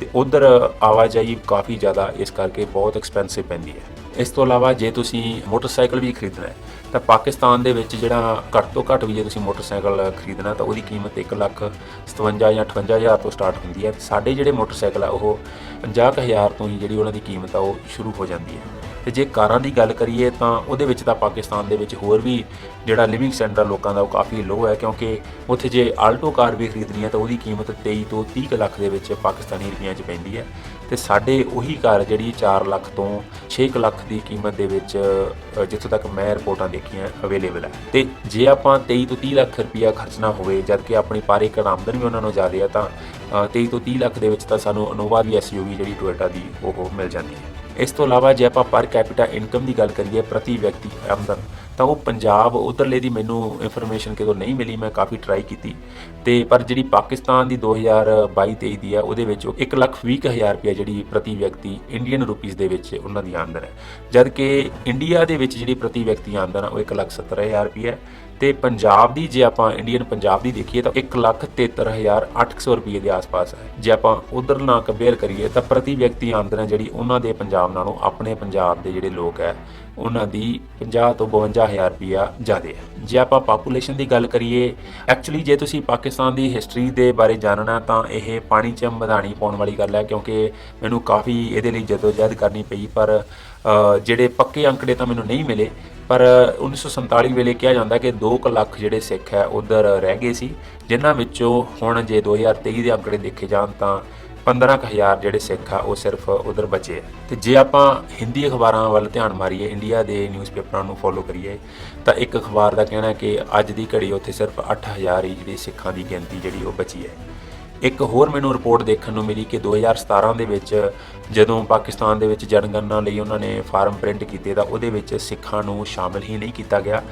ਤੇ ਉਧਰ ਆਵਾਜਾਈ ਕਾਫੀ ਜ਼ਿਆਦਾ ਇਸ ਕਰਕੇ ਬਹੁਤ ਐਕਸਪੈਂਸਿਵ ਪੈਂਦੀ ਹੈ। ਇਸ ਤੋਂ ਇਲਾਵਾ ਜੇ ਤੁਸੀਂ ਮੋਟਰਸਾਈਕਲ ਵੀ ਖਰੀਦਣਾ ਹੈ ਤਾਂ ਪਾਕਿਸਤਾਨ ਦੇ ਵਿੱਚ ਜਿਹੜਾ ਘੱਟ ਤੋਂ ਘੱਟ ਵੀ ਜੇ ਤੁਸੀਂ ਮੋਟਰਸਾਈਕਲ ਖਰੀਦਣਾ ਤਾਂ ਉਹਦੀ ਕੀਮਤ 1 ਲੱਖ 57 ਜਾਂ 58 ਹਜ਼ਾਰ ਤੋਂ ਸਟਾਰਟ ਹੁੰਦੀ ਹੈ। ਸਾਡੇ ਜਿਹੜੇ ਮੋਟਰਸਾਈਕਲ ਆ, ਉਹ 50 ਕੁ ਹਜ਼ਾਰ ਤੋਂ ਹੀ ਜਿਹੜੀ ਉਹਨਾਂ ਦੀ ਕੀਮਤ ਆ, ਉਹ ਸ਼ੁਰੂ ਹੋ ਜਾਂਦੀ ਹੈ। ਤੇ ਜੇ ਕਾਰਾਂ ਦੀ ਗੱਲ ਕਰੀਏ ਤਾਂ ਉਹਦੇ ਵਿੱਚ ਤਾਂ ਪਾਕਿਸਤਾਨ ਦੇ ਵਿੱਚ ਹੋਰ ਵੀ ਜਿਹੜਾ ਲਿਵਿੰਗ ਸਟੈਂਡਰਡ ਲੋਕਾਂ ਦਾ ਉਹ ਕਾਫੀ ਲੋ ਹੈ ਕਿਉਂਕਿ ਉੱਥੇ ਜੇ ਆਲਟੋ ਕਾਰ ਵੀ ਖਰੀਦਣੀ ਹੈ ਤਾਂ ਉਹਦੀ ਕੀਮਤ 23 ਤੋਂ 30 ਕੁ ਲੱਖ ਦੇ ਵਿੱਚ ਪਾਕਿਸਤਾਨੀ ਰੁਪਈਆਂ 'ਚ ਪੈਂਦੀ ਹੈ ਤੇ ਸਾਡੇ ਉਹੀ ਕਾਰ ਜਿਹੜੀ 4 ਲੱਖ ਤੋਂ 6 ਕੁ ਲੱਖ ਦੀ ਕੀਮਤ ਦੇ ਵਿੱਚ ਜਿੱਥੋਂ ਤੱਕ ਮੈਂ ਰਿਪੋਰਟਾਂ ਦੇਖੀਆਂ ਅਵੇਲੇਬਲ ਹੈ। ਤੇ ਜੇ ਆਪਾਂ 23 ਤੋਂ 30 ਲੱਖ ਰੁਪਈਆ ਖਰਚਣਾ ਹੋਵੇ ਜਦ ਕਿ ਆਪਣੀ ਪਰ ਏਕੜ ਆਮਦਨ ਵੀ ਉਹਨਾਂ ਨੂੰ ਜ਼ਿਆਦਾ ਹੈ ਤਾਂ ਅ, 23 ਤੋਂ 30 ਲੱਖ ਦੇ ਵਿੱਚ ਤਾਂ ਸਾਨੂੰ ਇਨੋਵਾ ਦੀ ਐਸਯੂਵੀ ਜਿਹੜੀ ਟੋਇਟਾ ਦੀ ਉਹ ਮਿਲ ਜਾਂਦੀ ਹੈ। ਇਸ ਤੋਂ ਇਲਾਵਾ ਜੇ ਆਪਾਂ ਪਰ ਕੈਪੀਟਾ ਇਨਕਮ ਦੀ ਗੱਲ ਕਰੀਏ ਪ੍ਰਤੀ ਵਿਅਕਤੀ ਆਮਦਨ, ਤਾਂ ਉਹ ਪੰਜਾਬ ਉਧਰਲੇ ਦੀ ਮੈਨੂੰ ਇਨਫੋਰਮੇਸ਼ਨ ਕਿਤੋਂ ਨਹੀਂ ਮਿਲੀ, ਮੈਂ ਕਾਫੀ ਟਰਾਈ ਕੀਤੀ। ਤੇ ਪਰ ਜਿਹੜੀ ਪਾਕਿਸਤਾਨ ਦੀ 2022-23 ਦੀ ਆ, ਉਹਦੇ ਵਿੱਚ 1 ਲੱਖ 20 ਹਜ਼ਾਰ ਰੁਪਏ ਜਿਹੜੀ ਪ੍ਰਤੀ ਵਿਅਕਤੀ ਇੰਡੀਅਨ ਰੁਪੀਸ ਦੇ ਵਿੱਚ ਉਹਨਾਂ ਦੀ ਆਮਦਨ ਹੈ। ਜਦ ਕਿ ਇੰਡੀਆ ਦੇ ਵਿੱਚ ਜਿਹੜੀ ਪ੍ਰਤੀ ਵਿਅਕਤੀ ਆਮਦਨ ਆ, ਉਹ 1 ਲੱਖ 70 ਹਜ਼ਾਰ ਰੁਪਏ ਹੈ। ਤੇ ਪੰਜਾਬ ਦੀ ਜੇ ਆਪਾਂ ਇੰਡੀਅਨ ਪੰਜਾਬ ਦੀ ਦੇਖੀਏ ਤਾਂ 173800 ਰੁਪਏ ਦੇ ਆਸ-ਪਾਸ ਹੈ। ਜੇ ਆਪਾਂ ਉਧਰ ਨਾਲ ਕੰਪੇਅਰ ਕਰੀਏ ਤਾਂ ਪ੍ਰਤੀ ਵਿਅਕਤੀ ਆਮਦਨ ਹੈ ਜਿਹੜੀ ਉਹਨਾਂ ਦੇ ਪੰਜਾਬ ਨਾਲੋਂ ਆਪਣੇ ਪੰਜਾਬ ਦੇ ਜਿਹੜੇ ਲੋਕ ਹੈ, ਉਹਨਾਂ ਦੀ 50 ਤੋਂ 52000 ਰੁਪਇਆ ਜ਼ਿਆਦਾ ਹੈ। ਜੇ ਆਪਾਂ ਪਾਪੂਲੇਸ਼ਨ ਦੀ ਗੱਲ ਕਰੀਏ ਐਕਚੁਅਲੀ ਜੇ ਤੁਸੀਂ ਪਾਕਿਸਤਾਨ ਦੀ ਹਿਸਟਰੀ ਦੇ ਬਾਰੇ ਜਾਣਨਾ ਤਾਂ ਇਹ ਪਾਣੀ 'ਚ ਮਧਾਣੀ ਪਾਉਣ ਵਾਲੀ ਗੱਲ ਹੈ ਕਿਉਂਕਿ ਮੈਨੂੰ ਕਾਫੀ ਇਹਦੇ ਲਈ ਜਦੋਜਹਿਦ ਕਰਨੀ ਪਈ ਪਰ ਜਿਹੜੇ ਪੱਕੇ ਅੰਕੜੇ ਤਾਂ ਮੈਨੂੰ ਨਹੀਂ ਮਿਲੇ। ਪਰ 1947 ਵੇਲੇ ਕਿਹਾ ਜਾਂਦਾ ਕਿ 2 ਲੱਖ ਜਿਹੜੇ ਸਿੱਖ ਹੈ ਉਧਰ ਰਹਿ ਗਏ ਸੀ, ਜਿਨ੍ਹਾਂ ਵਿੱਚੋਂ ਹੁਣ ਜੇ 2023 ਦੇ ਅੰਕੜੇ ਦੇਖੇ ਜਾਣ ਤਾਂ 15000 ਜਿਹੜੇ ਸਿੱਖ ਆ ਉਹ ਸਿਰਫ ਉਧਰ ਬਚੇ ਆ। ਤੇ ਜੇ ਆਪਾਂ ਹਿੰਦੀ ਅਖਬਾਰਾਂ ਵੱਲ ਧਿਆਨ ਮਾਰੀਏ, ਇੰਡੀਆ ਦੇ ਨਿਊਜ਼ਪੇਪਰਾਂ ਨੂੰ ਫੋਲੋ ਕਰੀਏ, ਤਾਂ ਇੱਕ ਅਖਬਾਰ ਦਾ ਕਹਿਣਾ ਹੈ ਕਿ ਅੱਜ ਦੀ ਘੜੀ ਉੱਥੇ ਸਿਰਫ 8000 ਹੀ ਜਿਹੜੀ ਸਿੱਖਾਂ ਦੀ ਗਿਣਤੀ ਜਿਹੜੀ ਉਹ ਬਚੀ ਹੈ। ਇੱਕ ਹੋਰ ਮੈਨੂੰ ਰਿਪੋਰਟ ਦੇਖਣ ਨੂੰ ਮਿਲੀ ਕਿ 2017 ਦੇ ਵਿੱਚ ਜਦੋਂ ਪਾਕਿਸਤਾਨ ਦੇ ਵਿੱਚ ਜਨਗਣਨਾ ਲਈ ਉਹਨਾਂ ਨੇ ਫਾਰਮ ਪ੍ਰਿੰਟ ਕੀਤੇ ਤਾਂ ਉਹਦੇ ਵਿੱਚ ਸਿੱਖਾਂ ਨੂੰ ਸ਼ਾਮਲ ਹੀ ਨਹੀਂ ਕੀਤਾ ਗਿਆ।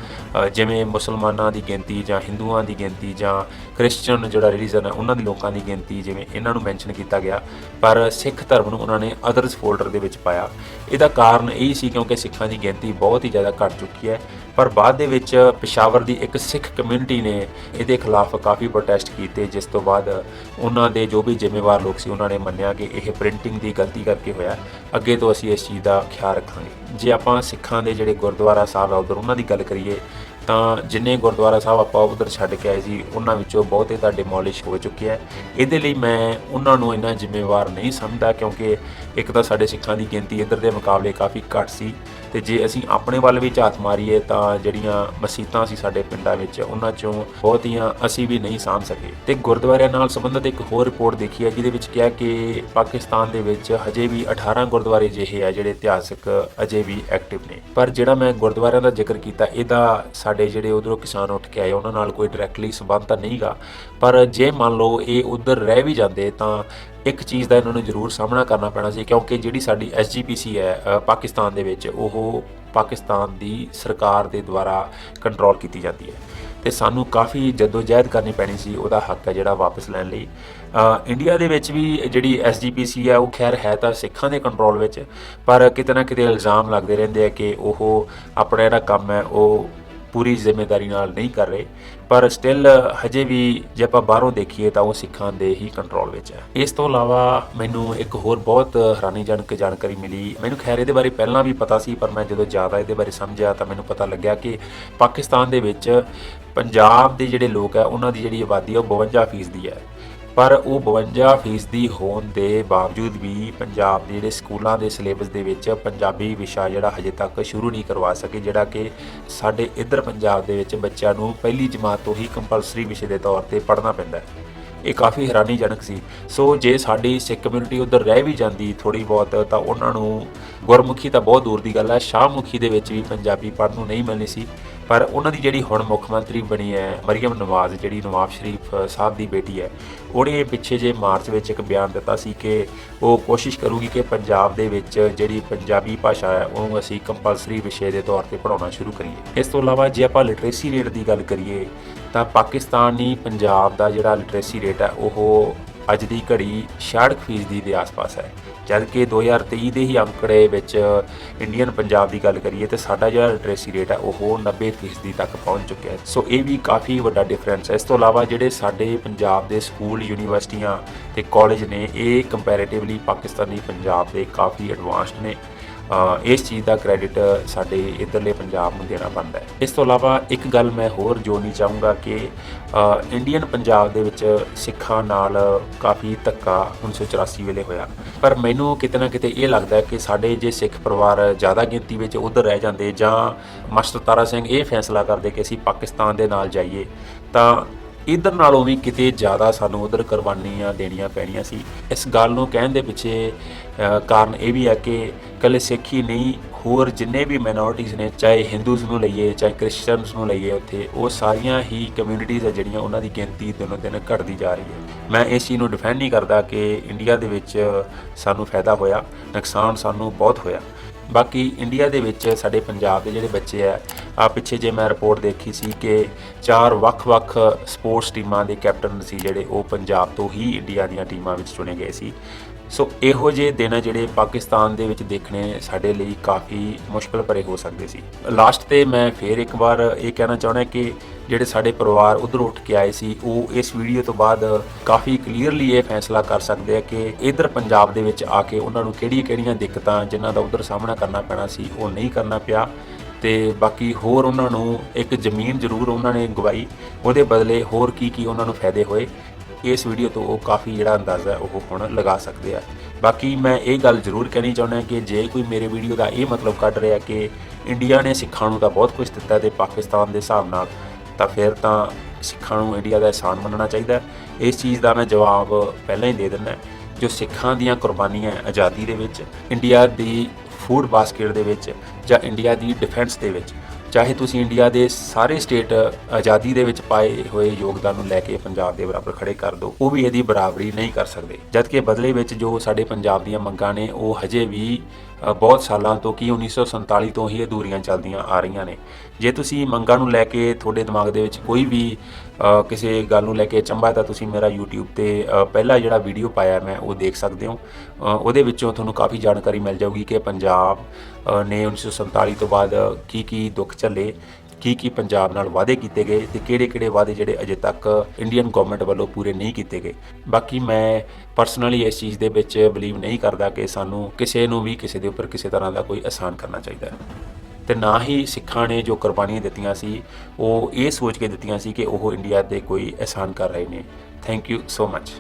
ਜਿਵੇਂ ਮੁਸਲਮਾਨਾਂ ਦੀ ਗਿਣਤੀ ਜਾਂ ਹਿੰਦੂਆਂ ਦੀ ਗਿਣਤੀ ਜਾਂ ਕ੍ਰਿਸਚੀਅਨ ਜਿਹੜਾ ਰਿਲੀਜਨ ਹੈ, ਉਹਨਾਂ ਦੇ ਲੋਕਾਂ ਦੀ ਗਿਣਤੀ ਜਿਵੇਂ ਇਹਨਾਂ ਨੂੰ ਮੈਂਸ਼ਨ ਕੀਤਾ ਗਿਆ, ਪਰ ਸਿੱਖ ਧਰਮ ਨੂੰ ਉਹਨਾਂ ਨੇ ਅਦਰਸ ਫੋਲਡਰ ਦੇ ਵਿੱਚ ਪਾਇਆ। ਇਹਦਾ ਕਾਰਨ ਇਹ ਸੀ ਕਿਉਂਕਿ ਸਿੱਖਾਂ ਦੀ ਗਿਣਤੀ ਬਹੁਤ ਹੀ ਜ਼ਿਆਦਾ ਘਟ ਚੁੱਕੀ ਹੈ, ਪਰ ਬਾਅਦ ਦੇ ਵਿੱਚ ਪਿਸ਼ਾਵਰ ਦੀ ਇੱਕ ਸਿੱਖ ਕਮਿਊਨਿਟੀ ਨੇ ਇਹਦੇ ਖਿਲਾਫ ਕਾਫੀ ਪ੍ਰੋਟੈਸਟ ਕੀਤੇ, ਜਿਸ ਤੋਂ ਬਾਅਦ ਉਹਨਾਂ ਦੇ ਜੋ ਵੀ ਜ਼ਿੰਮੇਵਾਰ ਲੋਕ ਸੀ, ਉਹਨਾਂ ਨੇ ਮੰਨਿਆ ਕਿ ਇਹ ਪ੍ਰਿੰਟਿੰਗ ਦੀ ਗਲਤੀ ਕਰਕੇ ਹੋਇਆ ਅੱਗੇ ਤੋਂ ਅਸੀਂ ਇਸ ਚੀਜ਼ ਦਾ ਖਿਆਲ ਰੱਖਾਂਗੇ। ਜੇ ਆਪਾਂ ਸਿੱਖਾਂ ਦੇ ਜਿਹੜੇ ਗੁਰਦੁਆਰਾ ਸਾਹਿਬ ਆ ਉਧਰ ਉਹਨਾਂ ਦੀ ਗੱਲ ਕਰੀਏ ਤਾਂ ਜਿੰਨੇ ਗੁਰਦੁਆਰਾ ਸਾਹਿਬ ਆਪਾਂ ਉਧਰ ਛੱਡ ਕੇ ਆਏ ਸੀ, ਉਹਨਾਂ ਵਿੱਚੋਂ ਬਹੁਤੇ ਤਾਂ ਡਿਮੋਲਿਸ਼ ਹੋ ਚੁੱਕੇ ਹੈ ਇਹਦੇ ਲਈ ਮੈਂ ਉਹਨਾਂ ਨੂੰ ਇੰਨਾ ਜ਼ਿੰਮੇਵਾਰ ਨਹੀਂ ਸਮਝਦਾ ਕਿਉਂਕਿ ਇੱਕ ਤਾਂ ਸਾਡੇ ਸਿੱਖਾਂ ਦੀ ਗਿਣਤੀ ਇੱਧਰ ਦੇ ਮੁਕਾਬਲੇ ਕਾਫੀ ਘੱਟ ਸੀ। ਤੇ ਜੇ ਅਸੀਂ ਆਪਣੇ ਵੱਲ ਵੀ ਝਾਤ ਮਾਰੀਏ ਤਾਂ ਜਿਹੜੀਆਂ ਮਸੀਤਾਂ ਸੀ ਸਾਡੇ ਪਿੰਡਾਂ ਵਿੱਚ, ਉਹਨਾਂ ਚੋਂ ਬਹੁਤੀਆਂ ਅਸੀਂ ਵੀ ਨਹੀਂ ਸਾਂਭ ਸਕੇ। ਤੇ ਗੁਰਦੁਆਰਿਆਂ ਨਾਲ ਸੰਬੰਧਿਤ ਇੱਕ ਹੋਰ ਰਿਪੋਰਟ ਦੇਖੀ ਹੈ, ਜਿਹਦੇ ਵਿੱਚ ਕਿਹਾ ਕਿ ਪਾਕਿਸਤਾਨ ਦੇ ਵਿੱਚ ਹਜੇ ਵੀ 18 ਗੁਰਦੁਆਰੇ ਜਿਹੇ ਆ, ਜਿਹੜੇ ਇਤਿਹਾਸਕ ਅਜੇ ਵੀ ਐਕਟਿਵ ਨੇ। ਪਰ ਜਿਹੜਾ ਮੈਂ ਗੁਰਦੁਆਰਿਆਂ ਦਾ ਜ਼ਿਕਰ ਕੀਤਾ, ਇਹਦਾ ਸਾਡੇ ਜਿਹੜੇ ਉਧਰੋਂ ਕਿਸਾਨ ਉੱਠ ਕੇ ਆਏ, ਉਹਨਾਂ ਨਾਲ ਕੋਈ ਡਾਇਰੈਕਟਲੀ ਸੰਬੰਧ ਤਾਂ ਨਹੀਂਗਾ ਪਰ ਜੇ ਮੰਨ ਲਓ ਇਹ ਉਧਰ ਰਹਿ ਵੀ ਜਾਂਦੇ, ਤਾਂ ਇੱਕ ਚੀਜ਼ ਦਾ ਇਹਨਾਂ ਨੂੰ ਜ਼ਰੂਰ ਸਾਹਮਣਾ ਕਰਨਾ ਪੈਣਾ ਸੀ, ਕਿਉਂਕਿ ਜਿਹੜੀ ਸਾਡੀ ਐਸਜੀਪੀਸੀ ਹੈ ਪਾਕਿਸਤਾਨ ਦੇ ਵਿੱਚ, ਉਹ ਪਾਕਿਸਤਾਨ ਦੀ ਸਰਕਾਰ ਦੇ ਦੁਆਰਾ ਕੰਟਰੋਲ ਕੀਤੀ ਜਾਂਦੀ ਹੈ। ਤੇ ਸਾਨੂੰ ਕਾਫੀ ਜਦੋਜਹਿਦ ਕਰਨੀ ਪੈਣੀ ਸੀ, ਉਹਦਾ ਹੱਕ ਹੈ ਜਿਹੜਾ ਵਾਪਸ ਲੈਣ ਲਈ। ਇੰਡੀਆ ਦੇ ਵਿੱਚ ਵੀ ਜਿਹੜੀ ਐਸਜੀਪੀਸੀ ਹੈ, ਉਹ ਖੈਰ ਹੈ ਤਾਂ ਸਿੱਖਾਂ ਦੇ ਕੰਟਰੋਲ ਵਿੱਚ, ਪਰ ਕਿਤੇ ਨਾ ਕਿਤੇ ਇਲਜ਼ਾਮ ਲੱਗਦੇ ਰਹਿੰਦੇ ਆ ਕਿ ਉਹ ਆਪਣਾ ਜਿਹੜਾ ਕੰਮ ਹੈ, ਉਹ ਪੂਰੀ ਜ਼ਿੰਮੇਵਾਰੀ ਨਾਲ ਨਹੀਂ ਕਰ ਰਹੇ, ਪਰ ਸਟਿਲ ਹਜੇ ਵੀ ਜੇ ਆਪਾਂ ਬਾਹਰੋਂ ਦੇਖੀਏ ਤਾਂ ਉਹ ਸਿੱਖਾਂ ਦੇ ਹੀ ਕੰਟਰੋਲ ਵਿੱਚ ਹੈ। ਇਸ ਤੋਂ ਇਲਾਵਾ ਮੈਨੂੰ ਇੱਕ ਹੋਰ ਬਹੁਤ ਹੈਰਾਨੀਜਨਕ ਜਾਣਕਾਰੀ ਮਿਲੀ। ਮੈਨੂੰ ਖੈਰ ਇਹਦੇ ਬਾਰੇ ਪਹਿਲਾਂ ਵੀ ਪਤਾ ਸੀ, ਪਰ ਮੈਂ ਜਦੋਂ ਜ਼ਿਆਦਾ ਇਹਦੇ ਬਾਰੇ ਸਮਝਿਆ ਤਾਂ ਮੈਨੂੰ ਪਤਾ ਲੱਗਿਆ ਕਿ ਪਾਕਿਸਤਾਨ ਦੇ ਵਿੱਚ ਪੰਜਾਬ ਦੇ ਜਿਹੜੇ ਲੋਕ ਹੈ, ਉਹਨਾਂ ਦੀ ਜਿਹੜੀ ਆਬਾਦੀ ਹੈ ਉਹ 52% ਦੀ ਹੈ। ਪਰ ਉਹ 52 ਫੀਸਦੀ ਹੋਣ ਦੇ ਬਾਵਜੂਦ ਵੀ ਪੰਜਾਬ ਦੇ ਜਿਹੜੇ ਸਕੂਲਾਂ ਦੇ ਸਿਲੇਬਸ ਦੇ ਵਿੱਚ ਪੰਜਾਬੀ ਵਿਸ਼ਾ ਜਿਹੜਾ ਹਜੇ ਤੱਕ ਸ਼ੁਰੂ ਨਹੀਂ ਕਰਵਾ ਸਕੇ, ਜਿਹੜਾ ਕਿ ਸਾਡੇ ਇੱਧਰ ਪੰਜਾਬ ਦੇ ਵਿੱਚ ਬੱਚਿਆਂ ਨੂੰ ਪਹਿਲੀ ਜਮਾਤ ਤੋਂ ਹੀ ਕੰਪਲਸਰੀ ਵਿਸ਼ੇ ਦੇ ਤੌਰ ਤੇ ਪੜ੍ਹਨਾ ਪੈਂਦਾ ਹੈ। ਇਹ ਕਾਫੀ ਹੈਰਾਨੀਜਨਕ ਸੀ। ਸੋ ਜੇ ਸਾਡੀ ਸਿੱਖ ਕਮਿਊਨਿਟੀ ਉਧਰ ਰਹਿ ਵੀ ਜਾਂਦੀ ਥੋੜੀ ਬਹੁਤ, ਤਾਂ ਉਹਨਾਂ ਨੂੰ ਗੁਰਮੁਖੀ ਤਾਂ ਬਹੁਤ ਦੂਰ ਦੀ ਗੱਲ ਹੈ, ਸ਼ਾਹਮੁਖੀ ਦੇ ਵਿੱਚ ਵੀ ਪੰਜਾਬੀ ਪੜ੍ਹਨ ਨੂੰ ਨਹੀਂ ਮਿਲਣੀ ਸੀ। ਪਰ ਉਹਨਾਂ ਦੀ ਜਿਹੜੀ ਹੁਣ ਮੁੱਖ ਮੰਤਰੀ ਬਣੀ ਹੈ, ਮਰੀਮ ਨਵਾਜ਼, ਜਿਹੜੀ ਨਵਾਬ ਸ਼ਰੀਫ ਸਾਹਿਬ ਦੀ ਬੇਟੀ ਹੈ, ਉਹਨੇ ਪਿੱਛੇ ਜੇ ਮਾਰਚ ਵਿੱਚ ਇੱਕ ਬਿਆਨ ਦਿੱਤਾ ਸੀ ਕਿ ਉਹ ਕੋਸ਼ਿਸ਼ ਕਰੂਗੀ ਕਿ ਪੰਜਾਬ ਦੇ ਵਿੱਚ ਜਿਹੜੀ ਪੰਜਾਬੀ ਭਾਸ਼ਾ ਹੈ, ਉਹਨੂੰ ਅਸੀਂ ਕੰਪਲਸਰੀ ਵਿਸ਼ੇ ਦੇ ਤੌਰ ਤੇ ਪੜਾਉਣਾ ਸ਼ੁਰੂ ਕਰੀਏ। ਇਸ ਤੋਂ ਇਲਾਵਾ ਜੇ ਆਪਾਂ ਲਿਟਰੇਸੀ ਰੇਟ ਦੀ ਗੱਲ ਕਰੀਏ, ਤਾਂ ਪਾਕਿਸਤਾਨੀ ਪੰਜਾਬ ਦਾ ਜਿਹੜਾ ਲਿਟਰੇਸੀ ਰੇਟ ਹੈ, ਉਹ ਅੱਜ ਦੀ ਘੜੀ 66% ਦੇ ਆਸ-ਪਾਸ ਹੈ। ਜਦ ਕਿ 2023 ਦੇ ਹੀ ਅੰਕੜੇ ਵਿੱਚ ਇੰਡੀਅਨ ਪੰਜਾਬ ਦੀ ਗੱਲ ਕਰੀਏ ਤੇ ਸਾਡਾ ਜਿਹੜਾ ਲਿਟਰੇਸੀ ਰੇਟ ਹੈ ਉਹ 90% ਤੱਕ ਪਹੁੰਚ ਚੁੱਕਿਆ ਹੈ। ਸੋ ਇਹ ਵੀ ਕਾਫੀ ਵੱਡਾ ਡਿਫਰੈਂਸ ਹੈ। ਇਸ ਤੋਂ ਇਲਾਵਾ ਜਿਹੜੇ ਸਾਡੇ ਪੰਜਾਬ ਦੇ ਸਕੂਲ ਯੂਨੀਵਰਸਿਟੀਆਂ ਤੇ ਕਾਲਜ ਨੇ, ਇਹ ਕੰਪੈਰੀਟਿਵਲੀ ਪਾਕਿਸਤਾਨੀ ਪੰਜਾਬ ਦੇ ਕਾਫੀ ਐਡਵਾਂਸਡ ਨੇ। ਇਸ ਚੀਜ਼ ਦਾ ਕ੍ਰੈਡਿਟ ਸਾਡੇ ਇਧਰਲੇ ਪੰਜਾਬ ਨੂੰ ਦੇਣਾ ਬਣਦਾ ਹੈ। ਇਸ ਤੋਂ ਇਲਾਵਾ ਇੱਕ ਗੱਲ ਮੈਂ ਹੋਰ ਜੋੜਨੀ ਚਾਹੂੰਗਾ ਕਿ ਇੰਡੀਅਨ ਪੰਜਾਬ ਦੇ ਵਿੱਚ ਸਿੱਖਾਂ ਨਾਲ ਕਾਫੀ ਧੱਕਾ 1984 ਵੇਲੇ ਹੋਇਆ। ਪਰ ਮੈਨੂੰ ਕਿਤੇ ਨਾ ਕਿਤੇ ਇਹ ਲੱਗਦਾ ਕਿ ਸਾਡੇ ਜੇ ਸਿੱਖ ਪਰਿਵਾਰ ਜ਼ਿਆਦਾ ਗਿਣਤੀ ਵਿੱਚ ਉਧਰ ਰਹਿ ਜਾਂਦੇ ਜਾਂ ਮਾਸਟਰ ਤਾਰਾ ਸਿੰਘ ਇਹ ਫੈਸਲਾ ਕਰਦੇ ਕਿ ਅਸੀਂ ਪਾਕਿਸਤਾਨ ਦੇ ਨਾਲ ਜਾਈਏ, ਤਾਂ ਇਧਰ ਨਾਲੋਂ ਵੀ ਕਿਤੇ ਜ਼ਿਆਦਾ ਸਾਨੂੰ ਉਧਰ ਕੁਰਬਾਨੀਆਂ ਦੇਣੀਆਂ ਪੈਣੀਆਂ ਸੀ। ਇਸ ਗੱਲ ਨੂੰ ਕਹਿਣ ਦੇ ਪਿੱਛੇ ਕਾਰਨ ਇਹ ਵੀ ਹੈ ਕਿ ਕੱਲੇ ਸਿੱਖ ਹੀ ਨਹੀਂ ਹੋਰ ਜਿੰਨੇ ਵੀ ਮਾਈਨੋਰਿਟੀਜ਼ ਨੇ, ਚਾਹੇ ਹਿੰਦੂਜ਼ ਨੂੰ ਲਈਏ, ਚਾਹੇ ਕ੍ਰਿਸਚੀਅਨਸ ਨੂੰ ਲਈਏ ਉੱਥੇ, ਉਹ ਸਾਰੀਆਂ ਹੀ ਕਮਿਊਨਿਟੀਜ਼ ਹੈ ਜਿਹੜੀਆਂ ਉਹਨਾਂ ਦੀ ਗਿਣਤੀ ਦਿਨੋਂ ਦਿਨ ਘਟਦੀ ਜਾ ਰਹੀ ਹੈ। ਮੈਂ ਇਸ ਚੀਜ਼ ਨੂੰ ਡਿਫੈਂਡ ਨਹੀਂ ਕਰਦਾ ਕਿ ਇੰਡੀਆ ਦੇ ਵਿੱਚ ਸਾਨੂੰ ਫਾਇਦਾ ਹੋਇਆ, ਨੁਕਸਾਨ ਸਾਨੂੰ ਬਹੁਤ ਹੋਇਆ। ਬਾਕੀ ਇੰਡੀਆ ਦੇ ਵਿੱਚ ਸਾਡੇ ਪੰਜਾਬ ਦੇ ਜਿਹੜੇ ਬੱਚੇ ਆ ਆ ਪਿੱਛੇ ਜੇ ਮੈਂ ਰਿਪੋਰਟ ਦੇਖੀ ਸੀ ਕਿ ਚਾਰ ਵੱਖ-ਵੱਖ ਸਪੋਰਟਸ ਟੀਮਾਂ ਦੇ ਕੈਪਟਨ ਸੀ ਜਿਹੜੇ, ਉਹ ਪੰਜਾਬ ਤੋਂ ਹੀ ਇੰਡੀਆ ਦੀਆਂ ਟੀਮਾਂ ਵਿੱਚ ਚੁਣੇ ਗਏ ਸੀ। ਸੋ ਇਹੋ ਜਿਹੇ ਦਿਨ ਜਿਹੜੇ ਪਾਕਿਸਤਾਨ ਦੇ ਵਿੱਚ ਦੇਖਣੇ ਸਾਡੇ ਲਈ ਕਾਫੀ ਮੁਸ਼ਕਲ ਭਰੇ ਹੋ ਸਕਦੇ ਸੀ। ਲਾਸਟ ਤੇ ਮੈਂ ਫੇਰ ਇੱਕ ਵਾਰ ਇਹ ਕਹਿਣਾ ਚਾਹੁੰਦਾ ਕਿ ਜਿਹੜੇ ਸਾਡੇ ਪਰਿਵਾਰ ਉਧਰ ਉੱਠ ਕੇ ਆਏ ਸੀ, ਉਹ ਇਸ ਵੀਡੀਓ ਤੋਂ ਬਾਅਦ ਕਾਫੀ ਕਲੀਅਰਲੀ ਇਹ ਫੈਸਲਾ ਕਰ ਸਕਦੇ ਆ ਕਿ ਇਧਰ ਪੰਜਾਬ ਦੇ ਵਿੱਚ ਆ ਕੇ ਉਹਨਾਂ ਨੂੰ ਕਿਹੜੀਆਂ-ਕਿਹੜੀਆਂ ਦਿੱਕਤਾਂ ਜਿਨ੍ਹਾਂ ਦਾ ਉਧਰ ਸਾਹਮਣਾ ਕਰਨਾ ਪੈਣਾ ਸੀ, ਉਹ ਨਹੀਂ ਕਰਨਾ ਪਿਆ। ਤੇ ਬਾਕੀ ਹੋਰ ਉਹਨਾਂ ਨੂੰ ਇੱਕ ਜ਼ਮੀਨ ਜ਼ਰੂਰ ਉਹਨਾਂ ਨੇ ਗਵਾਈ, ਉਹਦੇ ਬਦਲੇ ਹੋਰ ਕੀ ਕੀ ਉਹਨਾਂ ਨੂੰ ਫਾਇਦੇ ਹੋਏ। ਇਸ ਵੀਡੀਓ ਤੋਂ ਉਹ ਕਾਫੀ ਜਿਹੜਾ ਅੰਦਾਜ਼ਾ ਹੈ ਉਹ ਹੁਣ ਲਗਾ ਸਕਦੇ ਆ। ਬਾਕੀ ਮੈਂ ਇਹ ਗੱਲ ਜ਼ਰੂਰ ਕਹਿਣੀ ਚਾਹੁੰਦਾ ਕਿ ਜੇ ਕੋਈ ਮੇਰੇ ਵੀਡੀਓ ਦਾ ਇਹ ਮਤਲਬ ਕੱਢ ਰਿਹਾ ਕਿ ਇੰਡੀਆ ਨੇ ਸਿੱਖਾਂ ਨੂੰ ਤਾਂ ਬਹੁਤ ਕੁਝ ਦਿੱਤਾ ਤੇ ਪਾਕਿਸਤਾਨ ਦੇ ਹਿਸਾਬ ਨਾਲ, ਤਾਂ ਫਿਰ ਤਾਂ ਸਿੱਖਾਂ ਨੂੰ ਇੰਡੀਆ ਦਾ ਇਹਸਾਨ ਮੰਨਣਾ ਚਾਹੀਦਾ ਇਸ ਚੀਜ਼ ਦਾ ਮੈਂ ਜਵਾਬ ਪਹਿਲਾਂ ਹੀ ਦੇ ਦਿੰਦਾ ਜੋ ਸਿੱਖਾਂ ਦੀਆਂ ਕੁਰਬਾਨੀਆਂ ਆਜ਼ਾਦੀ ਦੇ ਵਿੱਚ ਇੰਡੀਆ ਦੀ ਫੂਡ ਬਾਸਕਟ ਦੇ ਵਿੱਚ ਜਾਂ ਇੰਡੀਆ ਦੀ ਡਿਫੈਂਸ ਦੇ ਵਿੱਚ ਚਾਹੇ ਤੁਸੀਂ ਇੰਡੀਆ ਦੇ ਸਾਰੇ ਸਟੇਟ ਆਜ਼ਾਦੀ ਦੇ ਵਿੱਚ ਪਾਏ ਹੋਏ ਯੋਗਦਾਨ ਨੂੰ ਲੈ ਕੇ ਪੰਜਾਬ ਦੇ ਬਰਾਬਰ ਖੜੇ ਕਰ ਦਿਓ, ਉਹ ਵੀ ਇਹਦੀ ਬਰਾਬਰੀ ਨਹੀਂ ਕਰ ਸਕਦੇ। ਜਦਕਿ ਬਦਲੇ ਵਿੱਚ ਜੋ ਸਾਡੇ ਪੰਜਾਬ ਦੀਆਂ ਮੰਗਾਂ ਨੇ, ਉਹ ਹਜੇ ਵੀ ਬਹੁਤ ਸਾਲਾਂ ਤੋਂ ਕੀ 1947 ਤੋਂ ਹੀ ਅਧੂਰੀਆਂ ਚੱਲਦੀਆਂ ਆ ਰਹੀਆਂ ਨੇ। ਜੇ ਤੁਸੀਂ ਮੰਗਾਂ ਨੂੰ ਲੈ ਕੇ ਤੁਹਾਡੇ ਦਿਮਾਗ ਦੇ ਵਿੱਚ ਕੋਈ ਵੀ ਕਿਸੇ ਗੱਲ ਨੂੰ ਲੈ ਕੇ ਚੰਬਾ ਤਾਂ ਤੁਸੀਂ ਮੇਰਾ YouTube ਤੇ ਪਹਿਲਾ ਜਿਹੜਾ ਵੀਡੀਓ ਪਾਇਆ ਮੈਂ ਉਹ ਦੇਖ ਸਕਦੇ ਹੋ। ਉਹਦੇ ਵਿੱਚੋਂ ਤੁਹਾਨੂੰ ਕਾਫੀ ਜਾਣਕਾਰੀ ਮਿਲ ਜਾਊਗੀ ਕਿ ਪੰਜਾਬ ਅ, ਨੇ 1947 ਤੋਂ ਬਾਅਦ ਕੀ ਕੀ ਦੁੱਖ ਝੱਲੇ ਕੀ ਕੀ ਪੰਜਾਬ ਨਾਲ ਵਾਅਦੇ ਕੀਤੇ ਗਏ ਤੇ ਕਿਹੜੇ-ਕਿਹੜੇ ਵਾਅਦੇ ਜਿਹੜੇ ਅਜੇ ਤੱਕ ਇੰਡੀਅਨ ਗਵਰਨਮੈਂਟ ਵੱਲੋਂ ਪੂਰੇ ਨਹੀਂ ਕੀਤੇ ਗਏ। ਬਾਕੀ ਮੈਂ ਪਰਸਨਲੀ ਇਸ ਚੀਜ਼ ਦੇ ਵਿੱਚ ਬਲੀਵ ਨਹੀਂ ਕਰਦਾ ਕਿ ਸਾਨੂੰ ਕਿਸੇ ਨੂੰ ਵੀ ਕਿਸੇ ਦੇ ਉੱਪਰ ਕਿਸੇ ਤਰ੍ਹਾਂ ਦਾ ਕੋਈ ਆਸਾਨ ਕਰਨਾ ਚਾਹੀਦਾ ਹੈ। ਤੇ ਨਾ ਹੀ ਸਿੱਖਾਂ ਨੇ ਜੋ ਕੁਰਬਾਨੀਆਂ ਦਿੱਤੀਆਂ ਸੀ, ਉਹ ਇਹ ਸੋਚ ਕੇ ਦਿੱਤੀਆਂ ਸੀ ਕਿ ਉਹ ਇੰਡੀਆ ਤੇ ਕੋਈ ਅਹਿਸਾਨ ਕਰ ਰਹੇ ਨੇ। Thank you so much